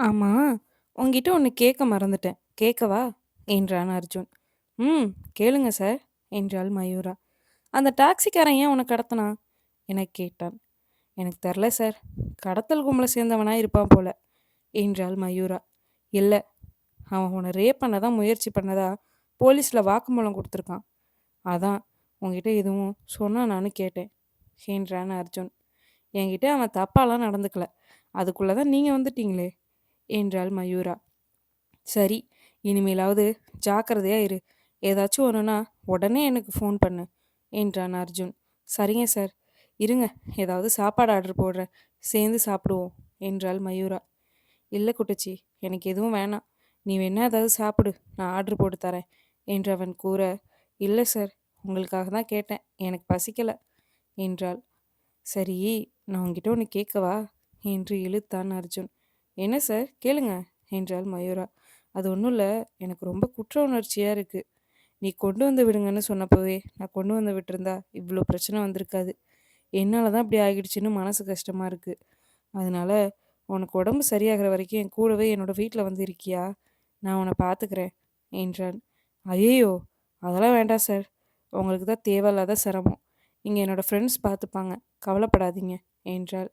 ஆமா, உன்கிட்ட ஒண்ணு கேட்க மறந்துட்டேன். கேட்கவா? என்றான் அர்ஜுன். ம், கேளுங்க சார் என்றாள் மயூரா. அந்த டாக்ஸிக்காரன் ஏன் உன்னை கடத்தினான்? எனக் கேட்டான். எனக்கு தெரில சார். கடத்தல் கும்பல சேர்ந்தவனா இருப்பான் போல என்றாள் மயூரா. இல்ல, அவன் உன்னை ரேப் பண்ண தான் முயற்சி பண்ணதா போலீஸ்ல வாக்குமூலம் கொடுத்துருக்கான். அதான் உன்கிட்ட எதுவும் சொன்னானான்னு கேட்டேன் என்றான் அர்ஜுன். என்கிட்ட அவன் தப்பாலாம் நடந்துக்கல. அதுக்குள்ள தான் நீங்க வந்துட்டீங்களே என்றாள் மயூரா. சரி, இனிமேலாவது ஜாக்கிரதையா இரு. ஏதாச்சும் ஒன்றுனா உடனே எனக்கு ஃபோன் பண்ணு என்றான் அர்ஜுன். சரிங்க சார். இருங்க, ஏதாவது சாப்பாடு ஆர்டர் போடுறேன். சேர்ந்து சாப்பிடுவோம் என்றாள் மயூரா. இல்லை குட்டச்சி, எனக்கு எதுவும் வேணாம். நீ வேணா ஏதாவது சாப்பிடு. நான் ஆர்டர் போட்டு தரேன் என்று அவன் கூற, இல்லை சார், உங்களுக்காக தான் கேட்டேன். எனக்கு பசிக்கல என்றாள். சரி, நான் உங்ககிட்ட ஒன்று கேட்கவா என்று இழுத்தான் அர்ஜுன். என்ன சார் கேளுங்க என்றாள் மயூரா. அது ஒன்றும் இல்லை, எனக்கு ரொம்ப குற்ற உணர்ச்சியாக இருக்குது. நீ கொண்டு வந்து விடுங்கன்னு சொன்னப்போவே நான் கொண்டு வந்து விட்டுருந்தா இவ்வளோ பிரச்சனை வந்திருக்காது. என்னால் தான் இப்படி ஆகிடுச்சின்னு மனசு கஷ்டமாக இருக்குது. அதனால் உனக்கு உடம்பு சரியாகிற வரைக்கும் என் கூடவே என்னோட வீட்டில் வந்து இருக்கியா? நான் உன்னை பார்த்துக்கிறேன் என்றான். ஐயையோ அதெல்லாம் வேண்டாம் சார். உங்களுக்கு தான் தேவையில்லாத சிரமம். இங்கே என்னோடய ஃப்ரெண்ட்ஸ் பார்த்துப்பாங்க. கவலைப்படாதீங்க என்றாள்.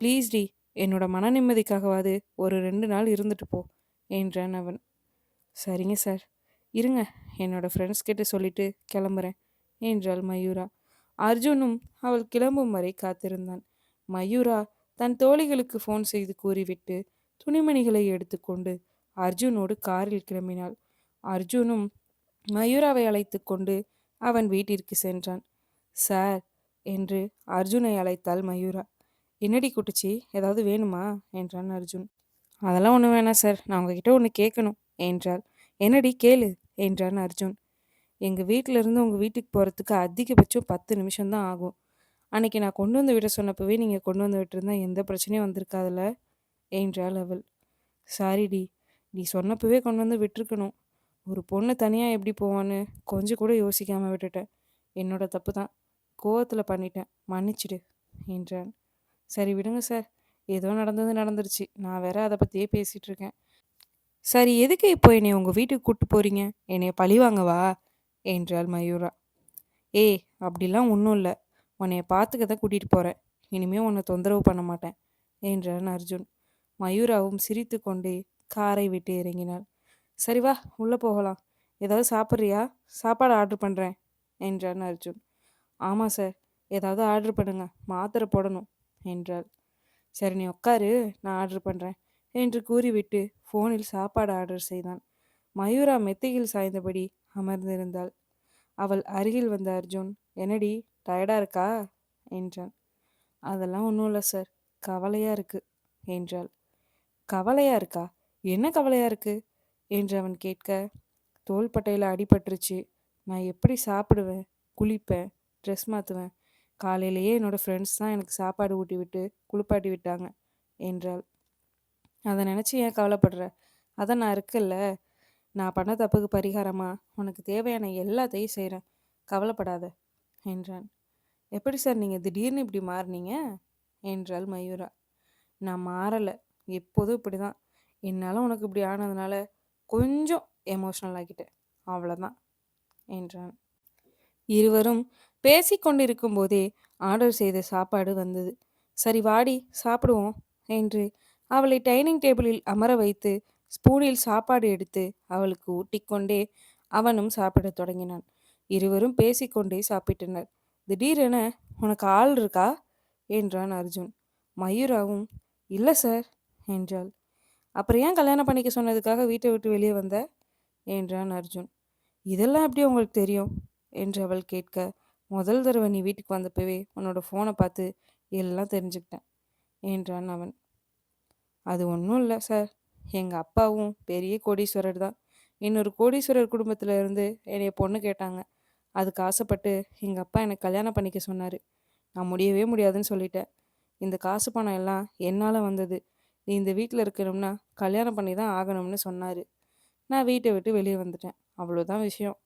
ப்ளீஸ் டி என்னோட மன நிம்மதிக்காகவாது ஒரு ரெண்டு நாள் இருந்துட்டு போ என்றான் அவன். சரிங்க சார். இருங்க என்னோட ஃப்ரெண்ட்ஸ் கிட்ட சொல்லிட்டு கிளம்புறேன் என்றாள் மயூரா. அர்ஜுனும் அவள் கிளம்பும் வரை காத்திருந்தான். மயூரா தன் தோழிகளுக்கு ஃபோன் செய்து கூறிவிட்டு துணிமணிகளை எடுத்துக்கொண்டு அர்ஜுனோடு காரில் கிளம்பினாள். அர்ஜுனும் மயூராவை அழைத்து கொண்டு அவன் வீட்டிற்கு சென்றான். சார் என்று அர்ஜுனை அழைத்தாள் மயூரா. என்னடி குட்டிச்சி ஏதாவது வேணுமா என்றான் அர்ஜுன். அதெல்லாம் ஒன்றும் வேணாம் சார் நான் உங்ககிட்ட ஒன்று கேட்கணும் என்றாள். என்னடி கேளு என்றான் அர்ஜுன். எங்கள் வீட்டிலேருந்து உங்கள் வீட்டுக்கு போகிறதுக்கு அதிகபட்சம் பத்து நிமிஷம்தான் ஆகும். அன்னைக்கு நான் கொண்டு வந்து விட சொன்னப்பவே நீங்கள் கொண்டு வந்து விட்டுருந்தா எந்த பிரச்சனையும் வந்திருக்காதுல்ல என்றாள் அவள். சாரிடி நீ சொன்னப்பவே கொண்டு வந்து விட்டுருக்கணும். ஒரு பொண்ணு தனியாக எப்படி போவான்னு கொஞ்சம் கூட யோசிக்காமல் விட்டுட்டேன். என்னோட தப்பு தான். கோவத்தில் பண்ணிட்டேன் மன்னிச்சிடு என்றான். சரி விடுங்க சார். ஏதோ நடந்தது நடந்துருச்சு. நான் வேற அதை பற்றியே பேசிகிட்டு இருக்கேன். சரி எதுக்கு இப்போ என்னை உங்கள் வீட்டுக்கு கூப்பிட்டு போகிறீங்க என்னைய பழி வாங்கவா என்றாள் மயூரா. ஏய் அப்படிலாம் ஒன்றும் இல்லை. உன்னைய பார்த்துக்க தான் கூட்டிகிட்டு போகிறேன் இனிமேல் உன்னை தொந்தரவு பண்ண மாட்டேன் என்றான் அர்ஜுன். மயூராவும் சிரித்து கொண்டே காரை விட்டு இறங்கினாள். சரி வா உள்ளே போகலாம். ஏதாவது சாப்பிட்றியா? சாப்பாடு ஆர்டர் பண்ணுறேன் என்றான் அர்ஜுன். ஆமாம் சார் ஏதாவது ஆர்டர் பண்ணுங்க. மாத்திரை போடணும். என்றாள். சரி நீ உட்காரு நான் ஆர்டர் பண்ணுறேன் என்று கூறிவிட்டு ஃபோனில் சாப்பாடு ஆர்டர் செய்தான். மயூரா மெத்தையில் சாய்ந்தபடி அமர்ந்திருந்தாள். அவள் அருகில் வந்த அர்ஜுன் என்னடி டயர்டாக இருக்கா? என்றான். அதெல்லாம் ஒன்றும் இல்லை சார் கவலையாக இருக்கு என்றாள். கவலையாக இருக்கா? என்ன கவலையாக இருக்கு? என்று அவன் கேட்க தோள்பட்டையில் அடிபட்டுருச்சு. நான் எப்படி சாப்பிடுவேன்? குளிப்பேன் ட்ரெஸ் மாற்றுவேன் காலையிலேயே என்னோடய ஃப்ரெண்ட்ஸ் தான் எனக்கு சாப்பாடு ஊட்டி விட்டு குளிப்பாட்டி விட்டாங்க என்றாள். அதை நினச்சி ஏன் கவலைப்படுற? அதான் நான் இருக்கல்ல. நான் பண்ண தப்புக்கு பரிகாரமாக உனக்கு தேவையான எல்லாத்தையும் செய்கிறேன் கவலைப்படாத என்றான். எப்படி சார் நீங்கள் திடீர்னு இப்படி மாறினீங்க? என்றாள் மயூரா. நான் மாறலை. எப்போதும் இப்படி தான் என்னால் உனக்கு இப்படி ஆனதுனால கொஞ்சம் எமோஷ்னல் ஆகிட்டேன். அவ்வளோதான் என்றான். இருவரும் பேசிக்கொண்டிருக்கும் போதே ஆர்டர் செய்த சாப்பாடு வந்தது. சரி வாடி சாப்பிடுவோம் என்று அவளை டைனிங் டேபிளில் அமர வைத்து ஸ்பூனில் சாப்பாடு எடுத்து அவளுக்கு ஊட்டிக்கொண்டே அவனும் சாப்பிடத் தொடங்கினான். இருவரும் பேசிக்கொண்டே சாப்பிட்டனர். திடீரென உனக்கு ஆள் இருக்கா? என்றான் அர்ஜுன். மயூராவும் இல்லை சார் என்றாள். அப்புறம் ஏன் கல்யாணம் பண்ணிக்க சொன்னதுக்காக வீட்டை விட்டு வெளியே வந்த? என்றான் அர்ஜுன். இதெல்லாம் எப்படி உங்களுக்கு தெரியும்? என்று அவள் கேட்க முதல் தடவை நீ வீட்டுக்கு வந்தப்பவே உன்னோட ஃபோனை பார்த்து எல்லாம் தெரிஞ்சுக்கிட்டேன் என்றான் அவன். அது ஒன்றும் இல்லை சார் எங்கள் அப்பாவும் பெரிய கோடீஸ்வரர் தான். இன்னொரு கோடீஸ்வரர் குடும்பத்தில் இருந்து என்னைய பொண்ணு கேட்டாங்க. அதுக்கு ஆசைப்பட்டு எங்கள் அப்பா எனக்கு கல்யாணம் பண்ணிக்க சொன்னார். நான் முடியவே முடியாதுன்னு சொல்லிட்டேன். இந்த காசு பணம் எல்லாம் என்னால் வந்தது. நீ இந்த வீட்டில் இருக்கணும்னா கல்யாணம் பண்ணி தான் ஆகணும்னு சொன்னார். நான் வீட்டை விட்டு வெளியே வந்துட்டேன். அவ்வளோதான் விஷயம்.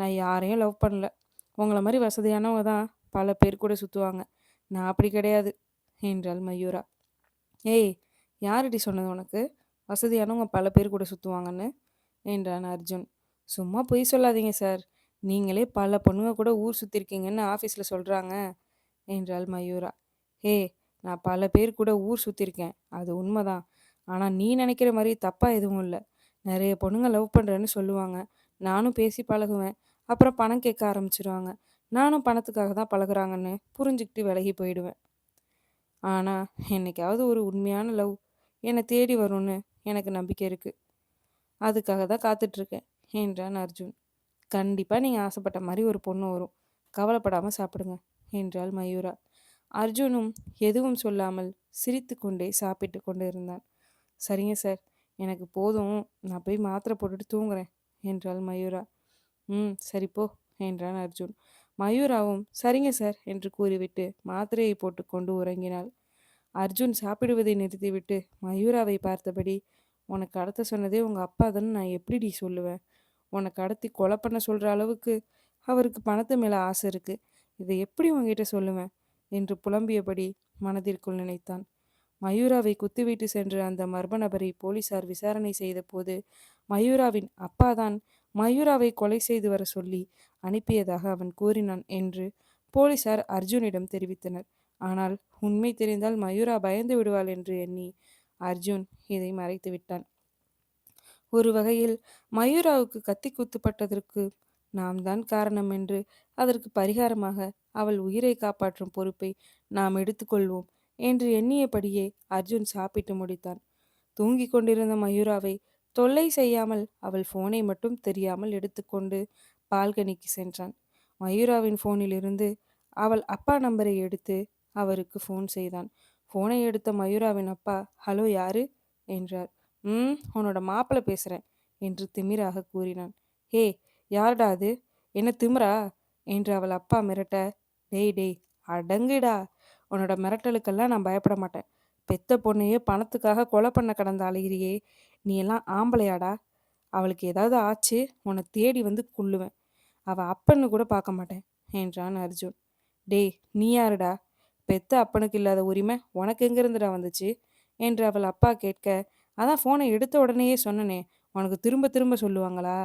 நான் யாரையும் லவ் பண்ணல. உங்களை மாதிரி வசதியானவங்க தான் பல பேர் கூட சுற்றுவாங்க நான் அப்படி கிடையாது என்றாள் மயூரா. ஏய் யாரடி சொன்னது உனக்கு? வசதியானவங்க பல பேர் கூட சுற்றுவாங்கன்னு என்றான் அர்ஜுன். சும்மா பொய் சொல்லாதீங்க சார். நீங்களே பல பொண்ணுங்க கூட ஊர் சுற்றிருக்கீங்கன்னு ஆஃபீஸில் சொல்கிறாங்க என்றாள் மயூரா. ஹே நான் பல பேர் கூட ஊர் சுற்றிருக்கேன் அது உண்மைதான். ஆனால் நீ நினைக்கிற மாதிரி தப்பாக எதுவும் இல்லை. நிறைய பொண்ணுங்க லவ் பண்ணுறேன்னு சொல்லுவாங்க. நானும் பேசி பழகுவேன். அப்புறம் பணம் கேட்க ஆரம்பிச்சிருவாங்க. நானும் பணத்துக்காக தான் பழகுறாங்கன்னு புரிஞ்சுக்கிட்டு விலகி போயிடுவேன். ஆனால் என்னைக்காவது ஒரு உண்மையான லவ் என்னை தேடி வரும்னு எனக்கு நம்பிக்கை இருக்குது அதுக்காக தான் காத்துட்ருக்கேன் என்றான் அர்ஜுன். கண்டிப்பாக நீங்கள் ஆசைப்பட்ட மாதிரி ஒரு பொண்ணு வரும். கவலைப்படாமல் சாப்பிடுங்க என்றாள் மயூரா. அர்ஜுனும் எதுவும் சொல்லாமல் சிரித்து கொண்டே சாப்பிட்டு கொண்டு இருந்தான் சரிங்க சார் எனக்கு போதும் நான் போய் மாத்திரை போட்டுட்டு தூங்குறேன் என்றாள் மயூரா. ம் சரி போ என்றான் அர்ஜுன். மயூராவும் சரிங்க சார் என்று கூறிவிட்டு மாத்திரையை போட்டுக்கொண்டு உறங்கினாள். அர்ஜுன் சாப்பிடுவதை நிறுத்திவிட்டு மயூராவை பார்த்தபடி உனக்கு கடத்த சொன்னதே உங்கள் அப்பா தானே நான் எப்படிடி சொல்லுவேன்? உனக்கு கடத்தி கொலை பண்ண சொல்கிற அளவுக்கு அவருக்கு பணத்து மேலே ஆசை இருக்குது இதை எப்படி உங்ககிட்ட சொல்லுவேன்? என்று புலம்பியபடி மனதிற்குள் நினைத்தான். மயூராவை குத்திவிட்டு சென்ற அந்த மர்ம நபரை போலீசார் விசாரணை செய்தபோது மயூராவின் அப்பாதான் மயூராவை கொலை செய்து வர சொல்லி அனுப்பியதாக அவன் கூறினான் என்று போலீசார் அர்ஜுனிடம் தெரிவித்தனர். ஆனால் உண்மை தெரிந்தால் மயூரா பயந்து விடுவாள் என்று எண்ணி அர்ஜுன் இதை மறைத்து விட்டான். ஒரு வகையில் மயூராவுக்கு கத்தி குத்துப்பட்டதற்கு நாம் தான் காரணம் என்று அதற்கு பரிகாரமாக அவள் உயிரை காப்பாற்றும் பொறுப்பை நாம் எடுத்துக்கொள்வோம் என்று எண்ணியபடியே அர்ஜுன் சாப்பிட்டு முடித்தான். தூங்கிக் கொண்டிருந்த மயூராவை தொல்லை செய்யாமல் அவள் ஃபோனை மட்டும் தெரியாமல் எடுத்துக்கொண்டு பால்கனிக்கு சென்றான். மயூராவின் ஃபோனிலிருந்து அவள் அப்பா நம்பரை எடுத்து அவருக்கு ஃபோன் செய்தான். ஃபோனை எடுத்த மயூராவின் அப்பா ஹலோ யாரு? என்றார். ம் உன்னோட மாப்பிள்ளை பேசுகிறேன் என்று திமிராக கூறினான். ஹே யார்டா அது? என்ன திமிரா? என்று அவள் அப்பா மிரட்ட டேய் டேய் அடங்குடா. உன்னோட மிரட்டலுக்கெல்லாம் நான் பயப்பட மாட்டேன். பெத்த பொண்ணையே பணத்துக்காக கொலை பண்ண கடந்த அழகிரியே நீ எல்லாம் ஆம்பளையாடா? அவளுக்கு ஏதாவது ஆச்சு? உன்னை தேடி வந்து கொள்ளுவேன். அவள் அப்பன்னு கூட பார்க்க மாட்டேன் என்றான் அர்ஜுன். டேய் நீ யாருடா? பெத்த அப்பனுக்கு இல்லாத உரிமை உனக்கு எங்கேருந்துடா வந்துச்சு? என்று அவள் அப்பா கேட்க அதான் ஃபோனை எடுத்த உடனேயே சொன்னனே உனக்கு திரும்ப திரும்ப சொல்லுவாங்களா?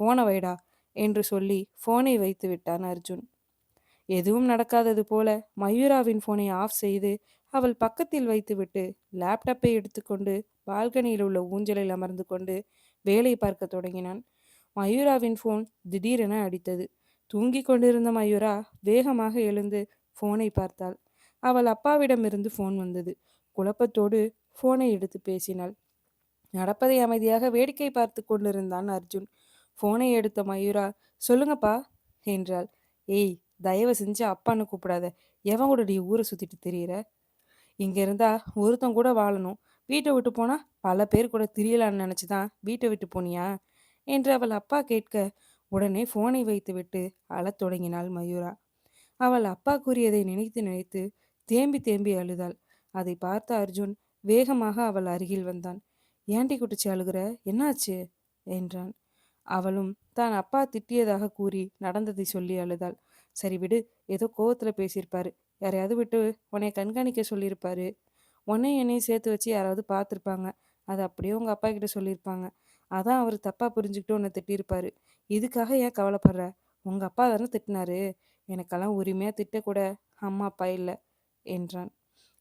ஃபோனை வைடா என்று சொல்லி ஃபோனை வைத்து விட்டான் அர்ஜுன். எதுவும் நடக்காதது போல மயூராவின் ஃபோனை ஆஃப் செய்து அவள் பக்கத்தில் வைத்துவிட்டு லேப்டாப்பை எடுத்துக்கொண்டு பால்கனியில் உள்ள ஊஞ்சலில் அமர்ந்து கொண்டு வேலை பார்க்க தொடங்கினான். மயூராவின் ஃபோன் திடீரென அடித்தது. தூங்கிக் கொண்டிருந்த மயூரா வேகமாக எழுந்து ஃபோனை பார்த்தாள். அவள் அப்பாவிடமிருந்து ஃபோன் வந்தது. குழப்பத்தோடு ஃபோனை எடுத்து பேசினாள். நடப்பதை அமைதியாக வேடிக்கை பார்த்து கொண்டிருந்தான் அர்ஜுன். ஃபோனை எடுத்த மயூரா சொல்லுங்கப்பா என்றாள். ஏய் தயவு செஞ்சு அப்பான்னு கூப்பிடாத. எவன் கூட நீ ஊரை சுற்றிட்டு தெரியுற? இங்கே இருந்தா ஒருத்தன் கூட வாழணும். வீட்டை விட்டு போனால் பல பேர் கூட திரியலான்னு நினச்சி தான் வீட்டை விட்டு போனியா? என்று அவள் அப்பா கேட்க உடனே ஃபோனை வைத்துவிட்டு அழத் தொடங்கினாள் மயூரா. அவள் அப்பா கூறியதை நினைத்து நினைத்து தேம்பி தேம்பி அழுதாள். அதை பார்த்த அர்ஜுன் வேகமாக அவள் அருகில் வந்தான். ஏண்டி குட்டிச்சு அழுகிற? என்னாச்சு? என்றான். அவளும் தான் அப்பா திட்டியதாக கூறி நடந்ததை சொல்லி அழுதாள். சரி விடு. ஏதோ கோவத்தில் பேசியிருப்பாரு. யாரையாவது விட்டு உன்னை கண்காணிக்க சொல்லியிருப்பாரு. உன்னையும் என்னையும் சேர்த்து வச்சு யாராவது பார்த்துருப்பாங்க. அது அப்படியே உங்கள் அப்பா கிட்ட சொல்லியிருப்பாங்க. அதான் அவர் தப்பாக புரிஞ்சுக்கிட்டு உன்னை திட்டியிருப்பாரு. இதுக்காக ஏன் கவலைப்படுற? உங்கள் அப்பா தானே திட்டினாரு. எனக்கெல்லாம் உரிமையாக திட்டக்கூட அம்மா அப்பா இல்லை என்றான்.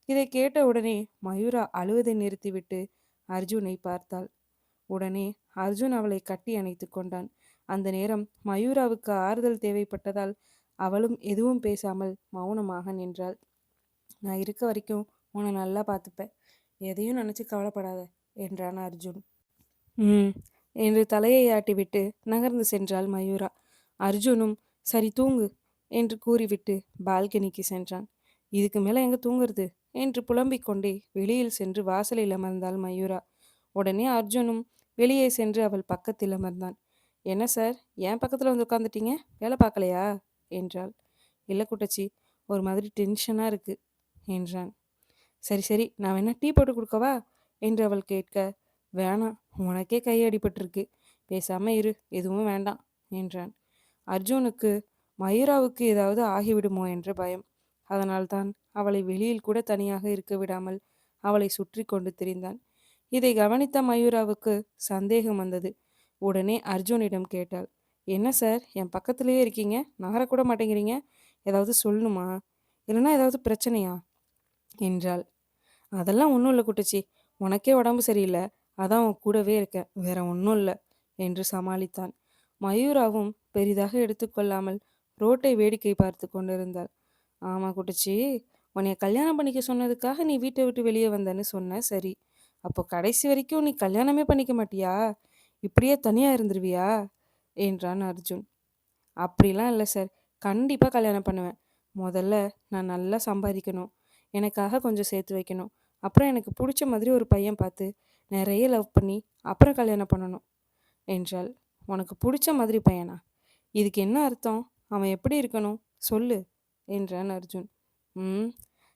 இதை கேட்ட உடனே மயூரா அழுவதை நிறுத்திவிட்டு அர்ஜுனை பார்த்தாள். உடனே அர்ஜுன் அவளை கட்டி அணைத்து கொண்டான். அந்த நேரம் மயூராவுக்கு ஆறுதல் தேவைப்பட்டதால் அவளும் எதுவும் பேசாமல் மௌனமாக நின்றாள். நான் இருக்க வரைக்கும் உன்னை நல்லா பார்த்துப்பேன். எதையும் நினச்சி கவலைப்படாத என்றான் அர்ஜுன். ம் என்று தலையை ஆட்டிவிட்டு நகர்ந்து சென்றாள் மயூரா. அர்ஜுனும் சரி தூங்கு என்று கூறிவிட்டு பால்கனிக்கு சென்றான். இதுக்கு மேலே எங்கே தூங்குறது? என்று புலம்பிக் கொண்டே வெளியில் சென்று வாசலில் அமர்ந்தாள் மயூரா. உடனே அர்ஜுனும் வெளியே சென்று அவள் பக்கத்தில் அமர்ந்தான். என்ன சார்? என் பக்கத்தில் வந்து உட்காந்துட்டீங்க வேலை பார்க்கலையா? என்றாள். இல்லை குட்டச்சி ஒரு மாதிரி டென்ஷனாக இருக்கு என்றான். சரி சரி நான் வேணா டீ போட்டு கொடுக்கவா? என்று அவள் கேட்க. வேணாம் உனக்கே கை அடிபட்டிருக்கு. பேசாம இரு எதுவும் வேண்டாம் என்றான். அர்ஜுனுக்கு மயூராவுக்கு ஏதாவது ஆகிவிடுமோ என்ற பயம். அதனால்தான் அவளை வெளியில் கூட தனியாக இருக்க விடாமல் அவளை சுற்றி கொண்டு திரிந்தான். இதை கவனித்த மயூராவுக்கு சந்தேகம் வந்தது. உடனே அர்ஜுனிடம் கேட்டாள். என்ன சார்? என் பக்கத்திலேயே இருக்கீங்க. நகரக்கூட மாட்டேங்கிறீங்க. ஏதாவது சொல்லணுமா? இல்லைன்னா ஏதாவது பிரச்சனையா? என்றாள். அதெல்லாம் ஒன்றும் இல்லை குட்டச்சி. உனக்கே உடம்பு சரியில்லை. அதான் உன் கூடவே இருக்கேன். வேற ஒன்றும் இல்லை. என்று சமாளித்தான். மயூராவும் பெரிதாக எடுத்துக்கொள்ளாமல் ரோட்டை வேடிக்கை பார்த்து கொண்டிருந்தாள். ஆமாம் குட்டச்சி. உன்னைய கல்யாணம் பண்ணிக்க சொன்னதுக்காக நீ வீட்டை விட்டு வெளியே வந்தேன்னு சொன்ன. சரி. அப்போ கடைசி வரைக்கும் நீ கல்யாணமே பண்ணிக்க மாட்டியா? இப்படியே தனியாக இருந்துருவியா? என்றான் அர்ஜுன். அப்படிலாம் இல்லை சார். கண்டிப்பாக கல்யாணம் பண்ணுவேன். முதல்ல நான் நல்லா சம்பாதிக்கணும். எனக்காக கொஞ்சம் சேர்த்து வைக்கணும். அப்புறம் எனக்கு பிடிச்ச மாதிரி ஒரு பையன் பார்த்து நிறைய லவ் பண்ணி அப்புறம் கல்யாணம் பண்ணணும் என்றால் உனக்கு பிடிச்ச மாதிரி பையனா? இதுக்கு என்ன அர்த்தம்? அவன் எப்படி இருக்கணும்? சொல்லு என்றான் அர்ஜுன். ம்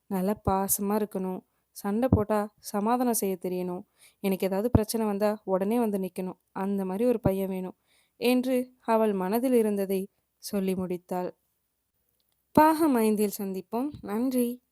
நல்லா பாசமாக இருக்கணும். சண்டை போட்டால் சமாதானம் செய்ய தெரியணும். எனக்கு ஏதாவது பிரச்சனை வந்தால் உடனே வந்து நிற்கணும் அந்த மாதிரி ஒரு பையன் வேணும். என்று அவள் மனதில் இருந்ததை சொல்லி முடித்தாள். பாகம் ஐந்தில் சந்திப்போம். நன்றி.